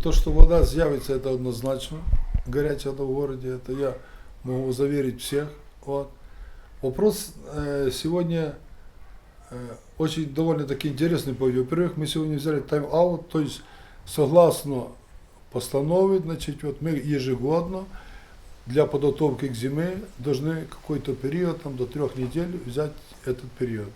то, что вода з'явится, это однозначно. Горячая вода в городе, это я могу заверить всех. Вот. Вопрос э, сегодня э, очень довольно-таки интересный. Во-первых, мы сегодня взяли тайм-аут, то есть согласно постанове, значит, вот мы ежегодно для подготовки к зиме должны какой-то период, там, до трех недель взять этот период.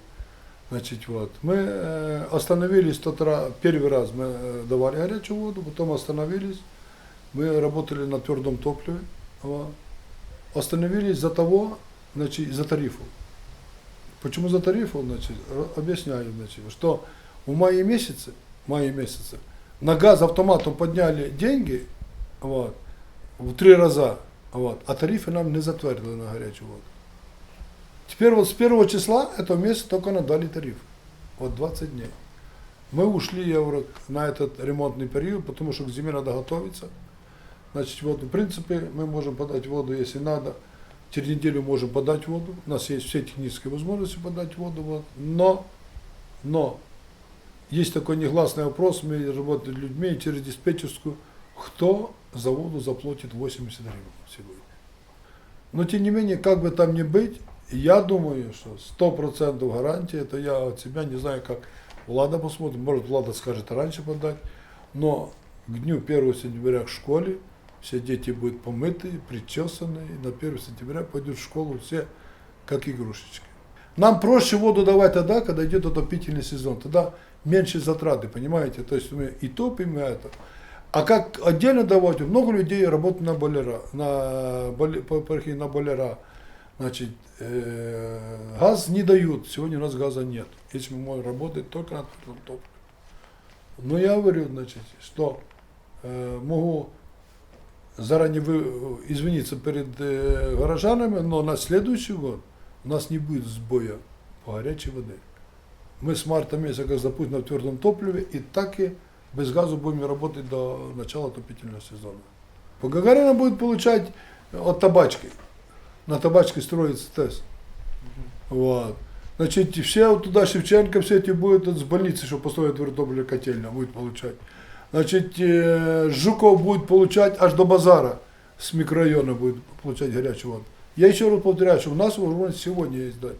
Значит, вот. Мы остановились тот раз, первый раз мы давали горячую воду, потом остановились, мы работали на твердом топливе, остановились за того, значит, за тарифов. Почему за тарифов, значит, объясняю, значит, что в мае месяце, мае месяце на газ автоматом подняли деньги, вот, в три раза, вот, а тарифы нам не затвердили на горячую воду. Теперь вот с первого числа этого месяца только нам дали тариф. Вот 20 дней. Мы ушли, говорю, на этот ремонтный период, потому что к зиме надо готовиться. Значит, вот, в принципе, мы можем подать воду, если надо. Через неделю можем подать воду. У нас есть все технические возможности подать воду. Вот. Но, но, есть такой негласный вопрос, мы работаем с людьми через диспетчерскую, кто за воду заплатит 80 гривен сегодня. Но тем не менее, как бы там ни быть, я думаю, что 100% гарантия, это я от себя не знаю, как Влада посмотрит, может Влада скажет раньше подать, но к дню 1 сентября в школе все дети будут помыты, причесаны, и на 1 сентября пойдут в школу все как игрушечки. Нам проще воду давать тогда, когда идет отопительный сезон, тогда меньше затраты, понимаете, то есть мы и топим, и это. А как отдельно давать, много людей работают на бойлера, на, на бойлера. Значит, э, газ не дают, сегодня у нас газа нет. Если мы можем работать только на твердом топливе. Но я говорю, значит, что э, могу заранее вы, извиниться перед э, горожанами, но на следующий год у нас не будет сбоя по горячей воде. Мы с марта месяца как запустим на твердом топливе и так и без газа будем работать до начала отопительного сезона. По Гагарина будет получать от табачки. На табачке строится тест. Вот. Значит, все вот туда Шевченко, все эти будут с больницы, что построят твердотопливная котельня, будет получать. Значит, э, Жуков будет получать аж до базара с микрорайона будет получать горячую воду. Я еще раз повторяю, что у нас возможность сегодня есть дать.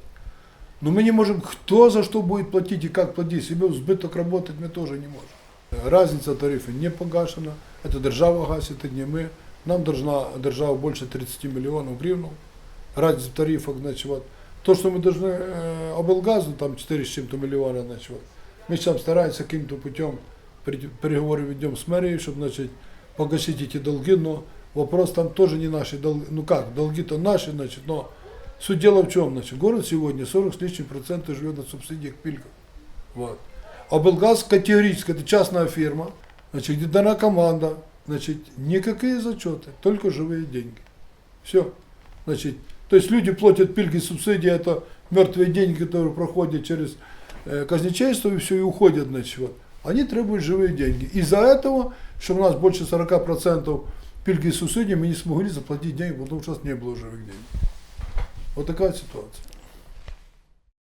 Но мы не можем, кто за что будет платить и как платить. Себе в збиток работать мы тоже не можем. Разница тарифа не погашена. Это держава гасит, это не мы. Нам должна держава больше 30 миллионов гривен. Разница в тарифах, значит, вот. То, что мы должны э, облгазу, там 4 с чем-то миллиона, значит, вот. Мы сейчас стараемся каким-то путем переговоры ведем с мэрией, чтобы, значит, погасить эти долги, но вопрос там тоже не наши долги. Ну как, долги-то наши, значит, но суть дела в чем, значит, город сегодня 40 с лишним процентов живет на субсидиях пильков. Вот. А Белгаз категорически, это частная фирма, значит, где дана команда, значит, никакие зачеты, только живые деньги. Все. Значит, то есть люди платят пильги субсидии, это мертвые деньги, которые проходят через э, казначейство и все, и уходят, значит, вот. Они требуют живые деньги. Из-за этого, что у нас больше 40% пильги и субсидий, мы не смогли заплатить деньги, потому что у нас не было живых денег. Вот такая ситуация.